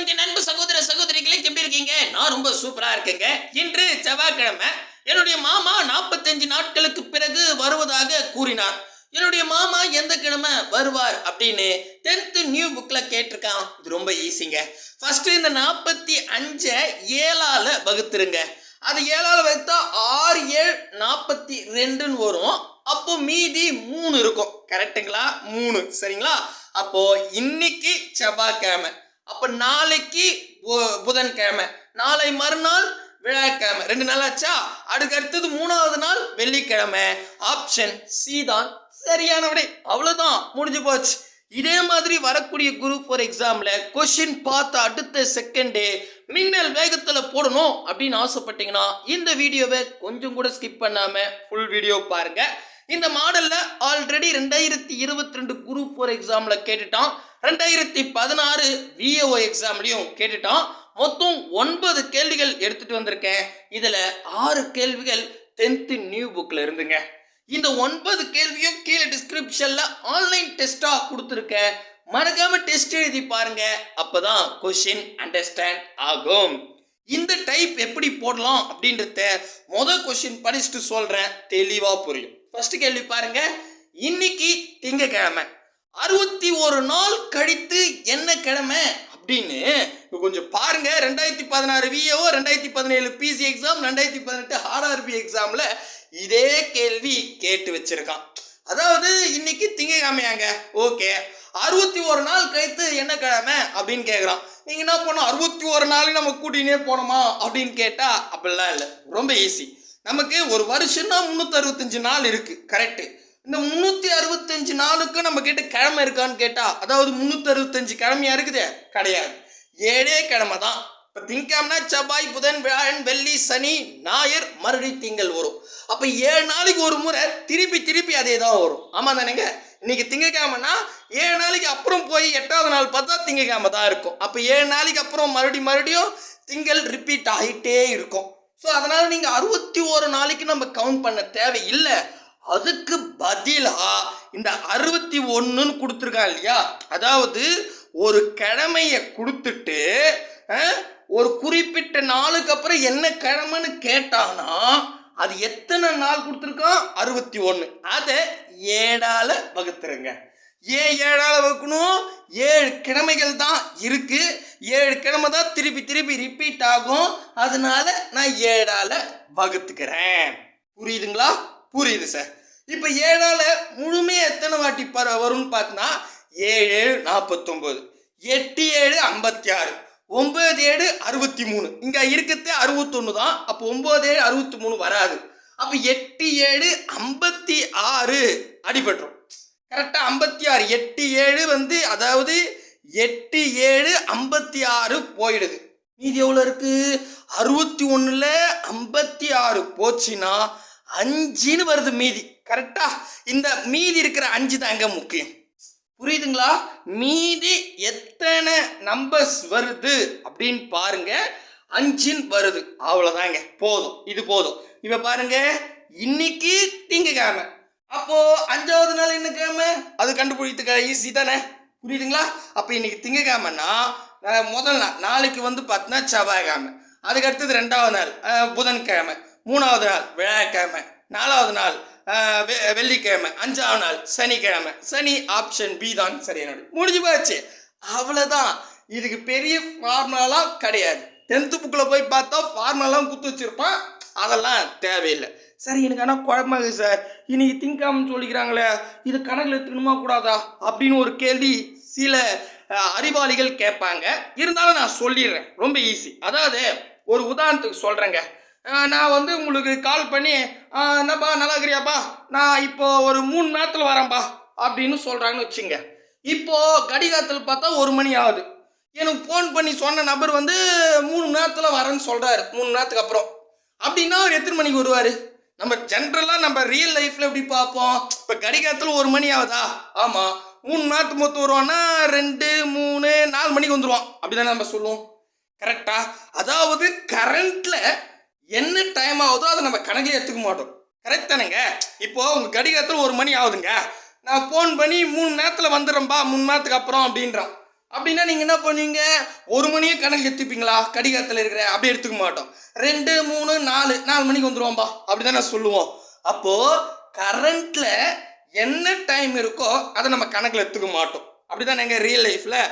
வணக்கம் நண்பு சகோதர சகோதரிகளே எப்படி இருக்கீங்க? நான் ரொம்ப சூப்பரா இருக்கேங்க. இன்று செவ்வாய்க்கிழமை. என்னுடைய மாமா நாற்பத்தஞ்சு நாட்களுக்கு பிறகு வருவதாக கூறினார். என்னுடைய மாமா எந்த கிழமை வருவார் அப்படின்னு டென்த்து நியூ புக்கில் கேட்டிருக்கான். இது ரொம்ப ஈஸிங்க ஃபர்ஸ்ட் இந்த நாற்பத்தி அஞ்சை ஏழால வகுத்துருங்க. அது ஏழால வகுத்தா ஆறு ஏழு நாற்பத்தி ரெண்டுன்னு வரும். அப்போ மீதி மூணு இருக்கும். கரெக்டுங்களா மூணு. சரிங்களா? அப்போ இன்னைக்கு செவ்வாய்க்கிழமை. அப்போ நாளைக்கு பு- புதன்கிழமை. நாளை மறுநாள் விழாக்கிழமை ரெண்டு நாள் ஆச்சா? அதுக்கு அடுத்தது மூணாவது நாள் வெள்ளிக்கிழமை. ஆப்ஷன் சி தான். சரியான விடை. அவ்வளோதான் முடிஞ்சு போச்சு. இதே மாதிரி வரக்கூடிய குரூப் ஃபோர் எக்ஸாமில் கொஷின் பார்த்த அடுத்த செகண்டே மின்னல் வேகத்தில் போடணும் அப்படின்னு ஆசைப்பட்டீங்கன்னா இந்த வீடியோவை கொஞ்சம் கூட ஸ்கிப் பண்ணாமல் ஃபுல் வீடியோ பாருங்க. இந்த மாடலில் ஆல்ரெடி ரெண்டாயிரத்தி இருபத்தி ரெண்டு குரூப் ஃபோர் எக்ஸாமில் கேட்டுட்டான். ரெண்டாயிரத்தி பதினாறு விஏஓ எக்ஸாம்லையும் கேட்டுட்டான் மொத்தம் ஒன்பது கேள்விகள் எடுத்துட்டு வந்திருக்கேன். இதில் ஆறு கேள்விகள் டென்த்து நியூ புக்கில் இருந்துங்க. இந்த ஒன்பது கேள்வியும் கீழே டிஸ்கிரிப்ஷன்ல ஆன்லைன் டெஸ்டா கொடுத்துருக்கேன். மறக்காம டெஸ்ட் எழுதி பாருங்க. அப்பதான் கொஷின் அண்டர்ஸ்டாண்ட் ஆகும். இந்த டைப் எப்படி போடலாம் அப்படின்றத முதல் கொஷின் படிச்சுட்டு சொல்றேன். தெளிவா புரியும். ஃபர்ஸ்ட் கேள்வி பாருங்க. இன்னைக்கு திங்கக்கிழமை. அறுபத்தி ஒரு நாள் கழித்து என்ன கிழமை? அப்படின்னு கொஞ்சம் பாருங்க. ரெண்டாயிரத்தி பதினாறு விஏஓ ரெண்டாயிரத்தி பதினேழு பிசி எக்ஸாம் ரெண்டாயிரத்தி பதினெட்டு ஆர்ஆர்பி எக்ஸாம்ல இதே கேள்வி கேட்டு வச்சிருக்கான். அதாவது இன்னைக்கு திங்கக்கிழமையாங்க. ஓகே. அறுபத்தி ஒரு நாள் கழித்து என்ன கிழமை? அப்படின்னு கேட்குறான் நீங்கள் என்ன பண்ணோம் அறுபத்தி ஒரு நாள் நம்ம கூட்டினே போனோமா? அப்படின்னு கேட்டால் அப்படிலாம் இல்லை. ரொம்ப ஈஸி நமக்கு ஒரு வருஷம்னா முந்நூற்றி அறுபத்தஞ்சு நாள் இருக்கு. கரெக்டு இந்த முந்நூற்றி அறுபத்தஞ்சு நாளுக்கு நம்ம கிட்ட கிழமை இருக்கான்னு கேட்டால் அதாவது முந்நூற்றி அறுபத்தஞ்சு கிழமையா இருக்குதே? கிடையாது. ஏழே கிழமை தான். இப்போ திங்கம்னா செவ்வாய் புதன் வியாழன் வெள்ளி சனி ஞாயிறு மறுபடி திங்கள் வரும். அப்போ ஏழு நாளைக்கு ஒரு முறை திருப்பி திருப்பி அதே தான் வரும். ஆமாம் தானேங்க? இன்னைக்கு திங்கக்கிழமைனா ஏழு நாளைக்கு அப்புறம் போய் எட்டாவது நாள் பார்த்தா திங்கக்கிழமை தான் இருக்கும். அப்போ ஏழு நாளைக்கு அப்புறம் மறுபடியும் மறுபடியும் திங்கள் ரிப்பீட் ஆகிட்டே இருக்கும். ஸோ அதனால் நீங்கள் அறுபத்தி ஒரு நாளைக்கு நம்ம கவுண்ட் பண்ண தேவையில்லை. அதுக்கு பதிலாக இந்த அறுபத்தி ஒன்றுன்னு கொடுத்துருக்காங்க இல்லையா? அதாவது ஒரு கிழமையை கொடுத்துட்டு ஒரு குறிப்பிட்ட நாளுக்கு அப்புறம் என்ன கிழமைன்னு கேட்டானா அது எத்தனை நாள் கொடுத்துருக்கான் அறுபத்தி ஒன்று அதை ஏழால் வகுத்துருங்க. ஏன் ஏழால் வகுக்கணும்? ஏழு கிழமைகள் தான் இருக்குது ஏழு கிழமை தான் திருப்பி திருப்பி ரிப்பீட் ஆகும். அதனால நான் ஏழால் வகுத்துக்கிறேன். புரியுதுங்களா? புரியுது சார். இப்போ ஏழால முழுமையாக எத்தனை வாட்டி பர வரும்னு பார்த்தோன்னா ஏழு ஏழு நாற்பத்தொம்போது எட்டு ஏழு ஐம்பத்தி ஆறு ஒன்பது ஏழு அறுபத்தி மூணு இங்கே இருக்கிறது அறுபத்தொன்று தான். அப்போ ஒம்பது ஏழு அறுபத்தி மூணு வராது. அப்போ எட்டு ஏழு ஐம்பத்தி ஆறு அடிபட்டுரும். கரெக்டாக ஐம்பத்தி ஆறு எட்டு ஏழு வந்து அதாவது எட்டு ஏழு ஐம்பத்தி ஆறு போயிடுது. மீதி எவ்வளோ இருக்கு? அறுபத்தி ஒன்றில் ஐம்பத்தி ஆறு போச்சுன்னா அஞ்சுன்னு வருது மீதி. கரெக்டா இந்த மீதி இருக்கிற அஞ்சு தாங்க முக்கியம்? புரியுதுங்களா? மீதி எத்தனை நம்பர்ஸ் வருது அப்படின்னு பாருங்க. அஞ்சுன்னு வருது. அவ்வளோதாங்க போதும். இது போதும். இப்போ பாருங்க. இன்னைக்கு திங்கக்கிழமை. அப்போ அஞ்சாவது நாள் என்ன கிழமை அது கண்டுபிடித்துக்க ஈஸி தானே? புரியுதுங்களா? அப்போ இன்னைக்கு திங்கக்கிழமைன்னா முதல் நாள். நாளைக்கு வந்து பார்த்தீங்கன்னா செவ்வாய்க்கிழமை. அதுக்கு அடுத்தது ரெண்டாவது நாள். புதன்கிழமை. மூணாவது நாள். வியாழக்கிழமை. நாலாவது நாள். வெள்ளிக்கிழமை அஞ்சாவது நாள் சனிக்கிழமை. சனி ஆப்ஷன் பி தான். சரியான முடிஞ்சு போச்சு. அவ்வளோதான் இதுக்கு பெரிய ஃபார்முலாலாம் கிடையாது. டென்த்து புக்கில் போய் பார்த்தா ஃபார்முலாலாம் குத்து வச்சுருப்பான். அதெல்லாம் தேவையில்லை. சரி எனக்கு ஆனால் குழம்பாது சார் இன்னைக்கு திங்காமன்னு சொல்லிக்கிறாங்களே இது கணக்கில் எடுத்துக்கணுமா கூடாதா? அப்படின்னு ஒரு கேள்வி சில அறிவாளிகள் கேட்பாங்க. இருந்தாலும் நான் சொல்லிடுறேன். ரொம்ப ஈஸி அதாவது ஒரு உதாரணத்துக்கு சொல்கிறேங்க நான் வந்து உங்களுக்கு கால் பண்ணி என்னப்பா நல்லா இருக்கிறியாப்பா நான் இப்போ ஒரு மூணு நேரத்தில் வரேன்ப்பா அப்படின்னு சொல்கிறாங்கன்னு வச்சுங்க. இப்போது கடிகாரத்தில் பார்த்தா ஒரு மணி ஆகுது. எனக்கு ஃபோன் பண்ணி சொன்ன நபர் வந்து மூணு நேரத்தில் வரேன்னு சொல்கிறாரு மூணு நேரத்துக்கு அப்புறம். அப்படின்னா அவர் எத்தனை மணிக்கு வருவார்? நம்ம ஜென்ரலாக நம்ம ரியல் லைஃப்பில் எப்படி பார்ப்போம்? இப்போ கடிகாரத்தில் ஒரு மணி ஆகுதா? ஆமாம் மூணு நேரத்துக்கு மொத்தம் வருவான்னா ரெண்டு மூணு நாலு மணிக்கு வந்துடுவான் அப்படி நம்ம சொல்லுவோம். கரெக்டா அதாவது கரண்ட்டில் என்ன டைம் ஆகுதோ அதை நம்ம கணக்கில் எடுத்துக்க மாட்டோம். கரெக்ட் தானேங்க? இப்போது உங்கள் கடிகாரத்தில் ஒரு மணி ஆகுதுங்க. நான் ஃபோன் பண்ணி மூணு நேரத்தில் வந்துடுறேன்பா மூணு நேரத்துக்கு அப்புறம் அப்படின்றான். அப்படின்னா நீங்கள் என்ன பண்ணுவீங்க? ஒரு மணியே கணக்கு எடுத்துப்பீங்களா? கடிகாரத்தில் இருக்கிற அப்படி எடுத்துக்க மாட்டோம். ரெண்டு மூணு நாலு நாலு மணிக்கு வந்துடுவோம்பா அப்படி நான் சொல்லுவோம். அப்போது கரண்ட்டில் என்ன டைம் இருக்கோ அதை நம்ம கணக்கில் எடுத்துக்க மாட்டோம். அப்படிதான் எங்கள் ரியல் லைஃப்பில்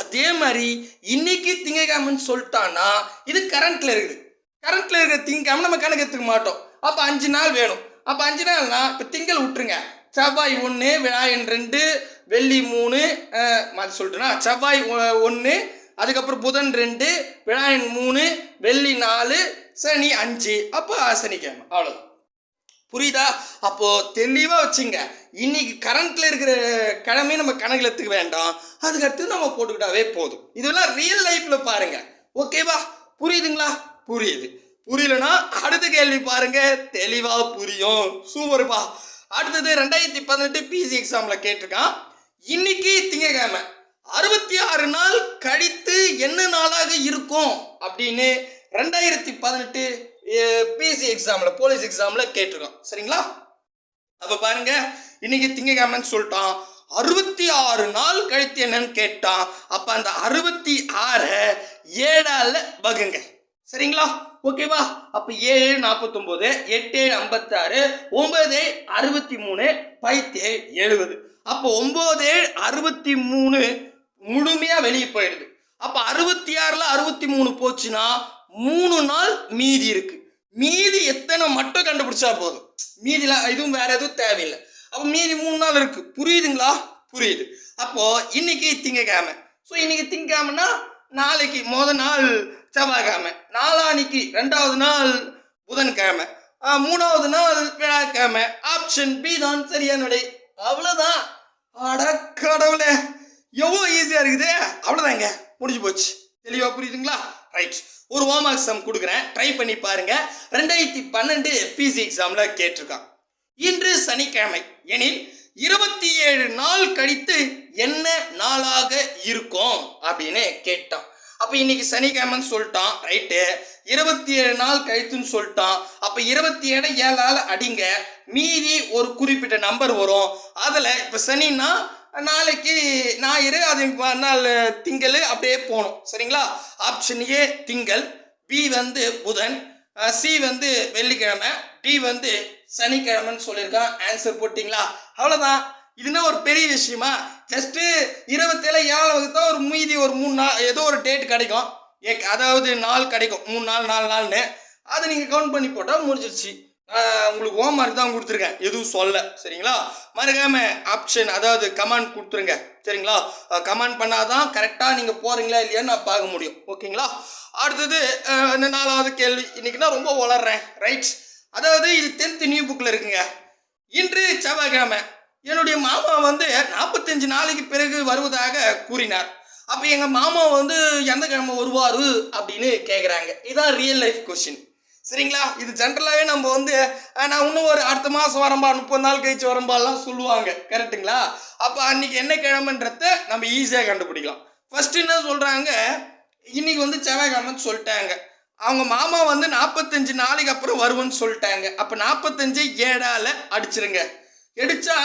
அதே மாதிரி இன்னைக்கு திங்கக்கிழமைன்னு சொல்லிட்டான்னா இது கரண்ட்டில் இருக்குது. கரண்ட்ல இருக்கிற திங்கக்கிழமை நம்ம கணக்கு எடுத்துக்க மாட்டோம். அப்போ அஞ்சு நாள் வேணும். அப்போ அஞ்சு நாள்னா இப்போ திங்கள் விட்டுருங்க செவ்வாய் ஒன்று விழாயன் ரெண்டு வெள்ளி மூணு மாதிரி சொல்லிட்டுனா செவ்வாய் ஒன்று அதுக்கப்புறம் புதன் ரெண்டு விழாயன் மூணு வெள்ளி நாலு சனி அஞ்சு. அப்போ சனிக்கிழமை. அவ்வளோதான் புரியுதா? அப்போது தெளிவாக வச்சுங்க. இன்னைக்கு கரண்ட்டில் இருக்கிற கிழமையும் நம்ம கணக்கில் எடுத்துக்க வேண்டாம். அதுக்கடுத்து நம்ம போட்டுக்கிட்டாவே போதும். இதெல்லாம் ரியல் லைஃப்பில் பாருங்கள் ஓகேவா புரியுதுங்களா? புரியுது. புரியலனா அடுத்த கேள்வி பாருங்க. தெளிவா புரியும். சூப்பர்ப்பா. அடுத்தது ரெண்டாயிரத்தி பதினெட்டு பிசி எக்ஸாம்ல கேட்டிருக்கான். இன்னைக்கு திங்கக்கிழமை. அறுபத்தி ஆறு நாள் கழித்து என்ன நாளாக இருக்கும் அப்படின்னு ரெண்டாயிரத்தி பதினெட்டு பிசி எக்ஸாம்ல போலீஸ் எக்ஸாம்ல கேட்டிருக்கோம் சரிங்களா? அப்ப பாருங்க. இன்னைக்கு திங்கக்கிழமைன்னு சொல்லிட்டான். அறுபத்தி ஆறு நாள் கழித்து என்னன்னு கேட்டான். அப்ப அந்த அறுபத்தி ஆறை ஏழால வகுங்க. சரிங்களா? ஓகேவா அப்ப ஏழு நாற்பத்தொம்போது எட்டு ஏழு ஐம்பத்தாறு ஒன்பது அறுபத்தி மூணு பைத்து எழுபது. அப்போ ஒன்பது அறுபத்தி மூணு முழுமையா வெளியே போயிடுது. அப்ப அறுபத்தி ஆறுல அறுபத்தி மூணு போச்சுன்னா மூணு நாள் மீதி இருக்கு. மீதி எத்தனை மட்டும் கண்டுபிடிச்சா போதும். மீதில எதுவும் வேற எதுவும் தேவையில்லை. அப்போ மீதி மூணு நாள் இருக்கு. புரியுதுங்களா? புரியுது. அப்போ இன்னைக்கு திங்கக்கிழமை. ஸோ இன்னைக்கு திங்கக்கிழமைன்னா நாளைக்கு மொதல் நாள் செவ்வாய்க்கிழமை நாளானிக்கு ரெண்டாவது நாள் புதன்கிழமை. மூணாவது நாள் விழாக்கிழமை ஆப்ஷன் பி தான் சரியான விடை அவ்வளோதான் அட எவ்வளோ ஈஸியாக இருக்குது. அவ்வளோதாங்க முடிஞ்சு போச்சு. தெளிவாக புரியுதுங்களா? ரைட் ஒரு ஹோம் எக்ஸாம் கொடுக்குறேன். ட்ரை பண்ணி பாருங்க. ரெண்டாயிரத்தி பன்னெண்டு பிசி எக்ஸாமில் கேட்டிருக்கான். இன்று சனிக்கிழமை. எனில் இருபத்தி ஏழு நாள் கழித்து என்ன நாளாக இருக்கும்? அப்படின்னு கேட்டான். அப்போ இன்னைக்கு சனிக்கிழமைன்னு சொல்லிட்டான் ரைட்டு இருபத்தி ஏழு நாள் கழித்துன்னு சொல்லிட்டான். அப்போ இருபத்தி ஏழு ஏழால் அடிங்க. மீதி ஒரு குறிப்பிட்ட நம்பர் வரும். அதில் இப்போ சனின்னா நாளைக்கு ஞாயிறு அது மறுநாள் திங்கள் அப்படியே போகணும். சரிங்களா? ஆப்ஷன் ஏ திங்கள். பி வந்து புதன். சி வந்து வெள்ளிக்கிழமை. டி வந்து சனிக்கிழமைன்னு சொல்லியிருக்கான். ஆன்சர் போட்டிங்களா? அவ்வளோதான் இதுனா ஒரு பெரிய விஷயமா? ஜஸ்ட்டு இருபத்தேழு ஏழு வகுத்தா ஒரு மீதி ஒரு மூணு நாள் ஏதோ ஒரு டேட் கிடைக்கும். ஏ- அதாவது நாள் கிடைக்கும். மூணு நாள் நாலு நாள்னு. அதை நீங்கள் கவுண்ட் பண்ணி போட்டால் முடிஞ்சிருச்சு. நான் உங்களுக்கு ஹோம் ஒர்க் தான் கொடுத்துருக்கேன். எதுவும் சொல்ல சரிங்களா? மறக்காம ஆப்ஷன் அதாவது கமெண்ட் கொடுத்துருங்க. சரிங்களா? கமெண்ட் பண்ணாதான் கரெக்டாக நீங்கள் போகிறீங்களா இல்லையான்னு நான் பார்க்க முடியும். ஓகேங்களா? அடுத்தது இந்த நாலாவது கேள்வி? இன்றைக்கி நான் ரொம்ப வளர்றேன் ரைட்ஸ் அதாவது இது டென்த்து நியூ புக்கில் இருக்குங்க. இன்று செவ்வாய்க்கிழமை. என்னுடைய மாமா வந்து நாற்பத்தஞ்சு நாளைக்கு பிறகு வருவதாக கூறினார். அப்போ எங்கள் மாமா வந்து எந்த கிழமை வருவார்? அப்படின்னு கேட்குறாங்க இதான் ரியல் லைஃப் கொஷின் சரிங்களா? இது ஜென்ரலாகவே நம்ம வந்து நான் இன்னும் ஒரு அடுத்த மாதம் வரம்பா முப்பது நாள் கழிச்சு வரம்பாலாம் சொல்லுவாங்க. கரெக்ட்டுங்களா அப்போ அன்றைக்கி என்ன கிழமைன்றத நம்ம ஈஸியாக கண்டுபிடிக்கலாம். ஃபஸ்ட்டு என்ன சொல்கிறாங்க இன்னைக்கு வந்து செவ்வாய்க்கிழமைன்னு சொல்லிட்டாங்க. அவங்க மாமா வந்து நாற்பத்தஞ்சு நாளைக்கு அப்புறம் வருவோன்னு சொல்லிட்டாங்க. அப்போ நாற்பத்தஞ்சு ஏழால் அடிச்சிருங்க. எடுத்தா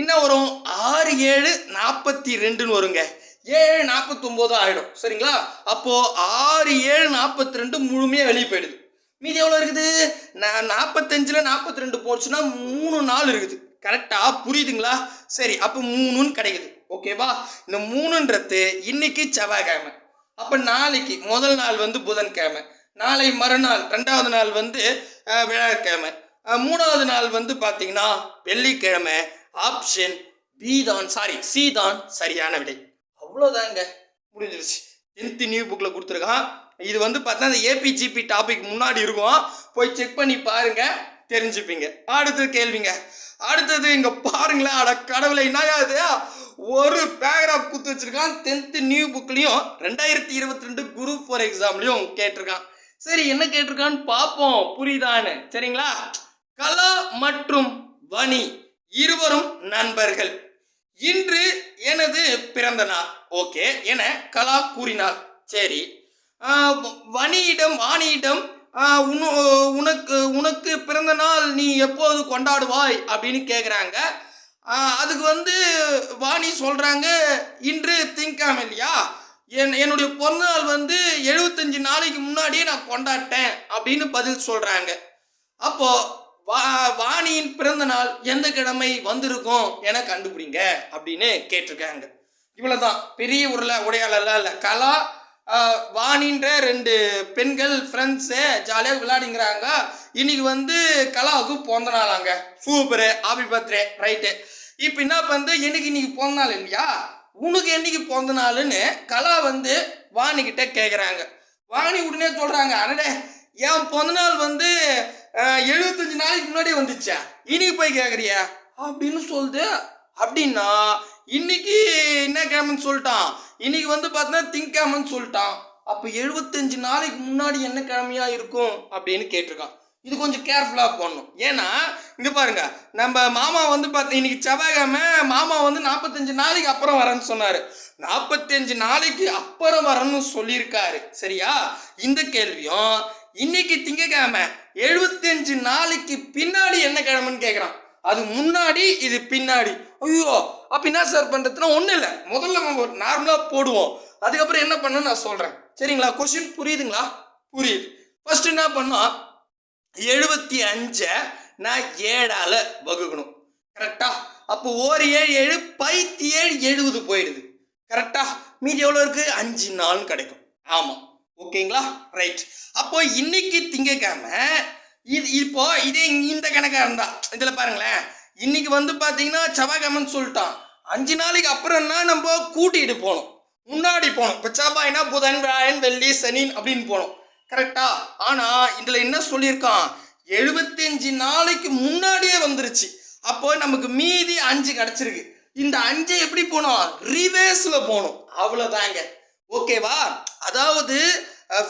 என்ன வரும் ஆறு ஏழு நாற்பத்தி ரெண்டுன்னு வருங்க. ஏழு நாற்பத்தொம்போது ஆகிடும் சரிங்களா? அப்போது ஆறு ஏழு நாற்பத்தி ரெண்டு முழுமையாக வெளியே போயிடுது. மீதி எவ்வளோ இருக்குது? நான் நாற்பத்தஞ்சில் நாற்பத்தி ரெண்டு போச்சுன்னா மூணு நாள் இருக்குது. கரெக்டாக புரியுதுங்களா? சரி அப்போ மூணுன்னு கிடைக்குது. ஓகேவா இந்த மூணுன்றது இன்னைக்கு செவ்வாய்க்கிழமை. அப்போ நாளைக்கு முதல் நாள் வந்து புதன்கிழமை. நாளை மறுநாள் ரெண்டாவது நாள் வந்து வியாழக்கிழமை. மூணாவது நாள் வந்து பார்த்தீங்கன்னா வெள்ளிக்கிழமை ஆப்ஷன் பி தான் சாரி சி தான் சரியான விடை. அவ்வளோதாங்க முடிஞ்சிருச்சு. டென்த்து நியூ புக்கில் கொடுத்துருக்கான். இது வந்து பார்த்தா அந்த ஏபிஜிபி டாபிக் முன்னாடி இருக்கும். போய் செக் பண்ணி பாருங்க தெரிஞ்சுப்பீங்க. அடுத்தது கேள்விங்க. அடுத்தது இங்கே பாருங்களேன் அட கடவுளை என்னங்க ஒரு பேராகிராஃப் கொடுத்து வச்சிருக்கான். டென்த்து நியூ புக்லேயும் ரெண்டாயிரத்தி இருபத்தி ரெண்டு குரூப் ஃபோர் எக்ஸாம்லேயும் கேட்டிருக்கான். சரி என்ன கேட்டிருக்கான்னு பார்ப்போம். புரியுதான்னு. சரிங்களா? கலா மற்றும் வனி இருவரும் நண்பர்கள். இன்று எனது பிறந்த நாள். ஓகே என கலா கூறினார் சரி. வணியிடம் வாணியிடம் ஆஹ் உனக்கு உனக்கு பிறந்த நாள் நீ எப்போது கொண்டாடுவாய்? அப்படின்னு கேட்குறாங்க அதுக்கு வந்து வாணி சொல்கிறாங்க இன்று திங்காம இல்லையா? என் என்னுடைய பிறந்தநாள் வந்து எழுபத்தஞ்சு நாளைக்கு முன்னாடியே நான் கொண்டாட்டேன் அப்படின்னு பதில் சொல்கிறாங்க அப்போது வா வாணியின் பிறந்த நாள் எந்த கிழமை வந்திருக்கும் என கண்டுபிடிங்க அப்படின்னு கேட்டிருக்காங்க. இவ்வளவுதான். பெரிய ஊரில் உடையாளெல்லாம் இல்லை. கலா வாணின்ற ரெண்டு பெண்கள் ஃப்ரெண்ட்ஸு ஜாலியாக விளையாடிங்கிறாங்க. இன்னைக்கு வந்து கலாவுக்கு பிறந்த நாளாங்க. சூப்பரு. ஆபி பர்த்டே ரைட்டு இப்போ என்ன வந்து எனக்கு இன்னைக்கு பிறந்த நாள் இல்லையா? உனக்கு என்னைக்கு பிறந்த நாளுன்னு கலா வந்து வாணி கேட்குறாங்க வாணி உடனே சொல்கிறாங்க அடடே என் பிறந்த நாள் வந்து எழுபத்தஞ்சு நாளைக்கு முன்னாடியே வந்துச்சா? இன்னைக்கு போய் கேட்குறியா அப்படின்னு சொல்லுது. அப்படின்னா இன்னைக்கு என்ன கிழமைன்னு சொல்லிட்டான். இன்னைக்கு வந்து பார்த்தீங்கன்னா திங்கக்கிழமைன்னு சொல்லிட்டான். அப்போ எழுபத்தஞ்சு நாளைக்கு முன்னாடி என்ன கிழமையா இருக்கும் அப்படின்னு கேட்டிருக்கான். இது கொஞ்சம் கேர்ஃபுல்லாக பண்ணணும் ஏன்னா இங்கே பாருங்க நம்ம மாமா வந்து பார்த்து இன்னைக்கு செவ்வாய்க்கிழமை மாமா வந்து நாற்பத்தஞ்சு நாளைக்கு அப்புறம் வரேன்னு சொன்னார். நாற்பத்தஞ்சு நாளைக்கு அப்புறம் வரேன்னு சொல்லியிருக்காரு. சரியா? இந்த கேள்வியும் இன்னைக்கு திங்கக்கிழமை எழுபத்தஞ்சு நாளைக்கு பின்னாடி என்ன கிழமைன்னு கேட்குறான் அது முன்னாடி இது பின்னாடி. ஐயோ அப்ப என்ன சார் பண்றதுன்னா ஒன்றும் இல்லை. முதல்ல நம்ம நார்மலாக போடுவோம். அதுக்கப்புறம் என்ன பண்ணணும் நான் சொல்கிறேன் சரிங்களா? கொஸ்டின் புரியுதுங்களா? புரியுது. ஃபர்ஸ்ட் என்ன பண்ணோம் எழுபத்தி அஞ்சை நான் ஏழால வகுக்கணும். கரெக்டா அப்போ ஒரு ஏழு ஏழு பைத்தி ஏழு எழுபது போயிடுது. கரெக்டா மீதி எவ்வளோ இருக்கு? அஞ்சு நாள் கிடைக்கும். ஆமாம் ஓகேங்களா? ரைட் அப்போ இன்னைக்கு திங்கக்கிழமை இது இப்போ இதே இந்த கணக்காக இருந்தா இதில் பாருங்களேன். இன்னைக்கு வந்து பார்த்தீங்கன்னா செவ்வாய்க்கிழமைன்னு சொல்லிட்டான். அஞ்சு நாளைக்கு அப்புறம்னா நம்ம கூட்டிகிட்டு போகணும். முன்னாடி போகணும். இப்போ செவ்வாய்னா புதன் வியாழன் வெள்ளி சனி அப்படின்னு போகணும். கரெக்டா ஆனால் இதில் என்ன சொல்லியிருக்கான்? எழுபத்தஞ்சு நாளைக்கு முன்னாடியே வந்துருச்சு. அப்போ நமக்கு மீதி அஞ்சு கிடச்சிருக்கு. இந்த அஞ்சு எப்படி போகணும் ரிவேர்ஸில் போகணும் அவ்வளோதாங்க ஓகேவா அதாவது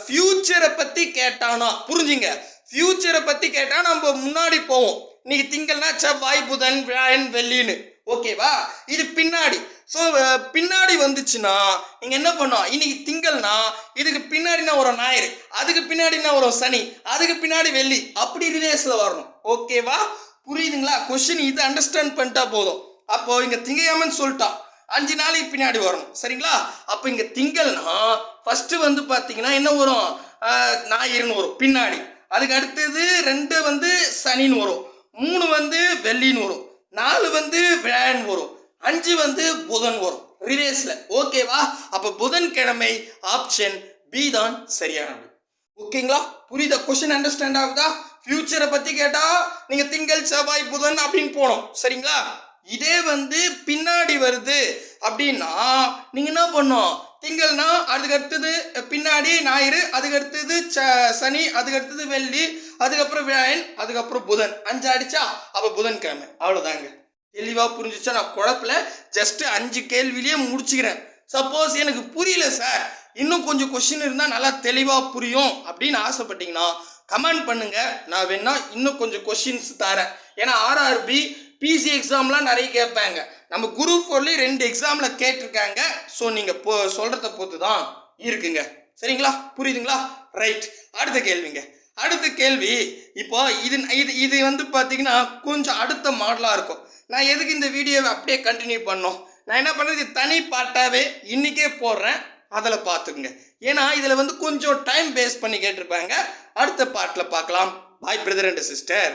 ஃப்யூச்சரை பற்றி கேட்டானா? புரிஞ்சுங்க. ஃப்யூச்சரை பற்றி கேட்டால் நம்ம முன்னாடி போவோம். இன்னைக்கு திங்கள்னா செவ்வாய் புதன் வியாழன் வெள்ளின்னு. ஓகேவா இது பின்னாடி. ஸோ பின்னாடி வந்துச்சுன்னா நீங்கள் என்ன பண்ணோம்? இன்னைக்கு திங்கள்னா இதுக்கு பின்னாடினா ஒரு ஞாயிறு அதுக்கு பின்னாடினா ஒரு சனி அதுக்கு பின்னாடி வெள்ளி. அப்படி ரிலேஸில் வரணும். ஓகேவா புரியுதுங்களா? கொஷின் இது அண்டர்ஸ்டாண்ட் பண்ணிட்டா போதும். அப்போது இங்கே திங்கையாமன்னு சொல்லிட்டான். அஞ்சு நாளைக்கு பின்னாடி வரணும் சரிங்களா? அப்போ இங்கே திங்கள்னா ஃபஸ்ட்டு வந்து பார்த்தீங்கன்னா என்ன வரும்? ஞாயிறுன்னு வரும் பின்னாடி. அதுக்கு அடுத்தது ரெண்டு வந்து சனின்னு வரும் மூணு வந்து வெள்ளின்னு வரும் நாலு வந்து வியாழன் வரும் அஞ்சு வந்து புதன் வரும். ரிலேஸில் ஓகேவா அப்போ புதன்கிழமை ஆப்ஷன் பி தான் சரியானது. ஓகேங்களா புரியுத? கொஷின் அண்டர்ஸ்டாண்ட் ஆகுதா? ஃபியூச்சரை பற்றி கேட்டால் நீங்கள் திங்கள் செவ்வாய் புதன் அப்படின்னு போகணும் சரிங்களா? இதே வந்து பின்னாடி வருது அப்படின்னா நீங்கள் என்ன பண்ணும் திங்கள்னா அதுக்கு அடுத்தது பின்னாடி ஞாயிறு அதுக்கு அடுத்தது ச சனி அதுக்கு அடுத்தது வெள்ளி அதுக்கப்புறம் வியாழன் அதுக்கப்புறம் புதன். அஞ்சு அடிச்சா அப்போ புதன்கிழமை. அவ்வளோதாங்க தெளிவாக புரிஞ்சுச்சா? நான் குழப்பில். ஜஸ்ட்டு அஞ்சு கேள்வியிலேயே முடிச்சுக்கிறேன். சப்போஸ் எனக்கு புரியல சார் இன்னும் கொஞ்சம் கொஷின் இருந்தால் நல்லா தெளிவாக புரியும் அப்படின்னு ஆசைப்பட்டீங்கன்னா கமெண்ட் பண்ணுங்கள் நான் வேணா இன்னும் கொஞ்சம் கொஷின்ஸ் தரேன். ஏன்னா ஆர்ஆர்பி பிசி எக்ஸாம்லாம் நிறைய கேட்பாங்க. நம்ம குரூப் ஃபோர்லேயும் ரெண்டு எக்ஸாமில் கேட்டிருக்காங்க. ஸோ நீங்கள் போ சொல்கிறத பொறுத்து தான் இருக்குங்க. சரிங்களா? புரியுதுங்களா? ரைட் அடுத்த கேள்விங்க. அடுத்த கேள்வி இப்போ இது இது இது வந்து பார்த்தீங்கன்னா கொஞ்சம் அடுத்த மாடலாக இருக்கும். நான் எதுக்கு இந்த வீடியோவை அப்படியே கண்டினியூ பண்ணோம்? நான் என்ன பண்ணுறது தனி பாட்டாகவே இன்றைக்கே போடுறேன். அதில் பார்த்துக்குங்க ஏன்னா இதில் வந்து கொஞ்சம் டைம் வேஸ்ட் பண்ணி கேட்டிருப்பாங்க. அடுத்த பாட்டில் பார்க்கலாம் பாய் பிரதர் அண்ட் சிஸ்டர்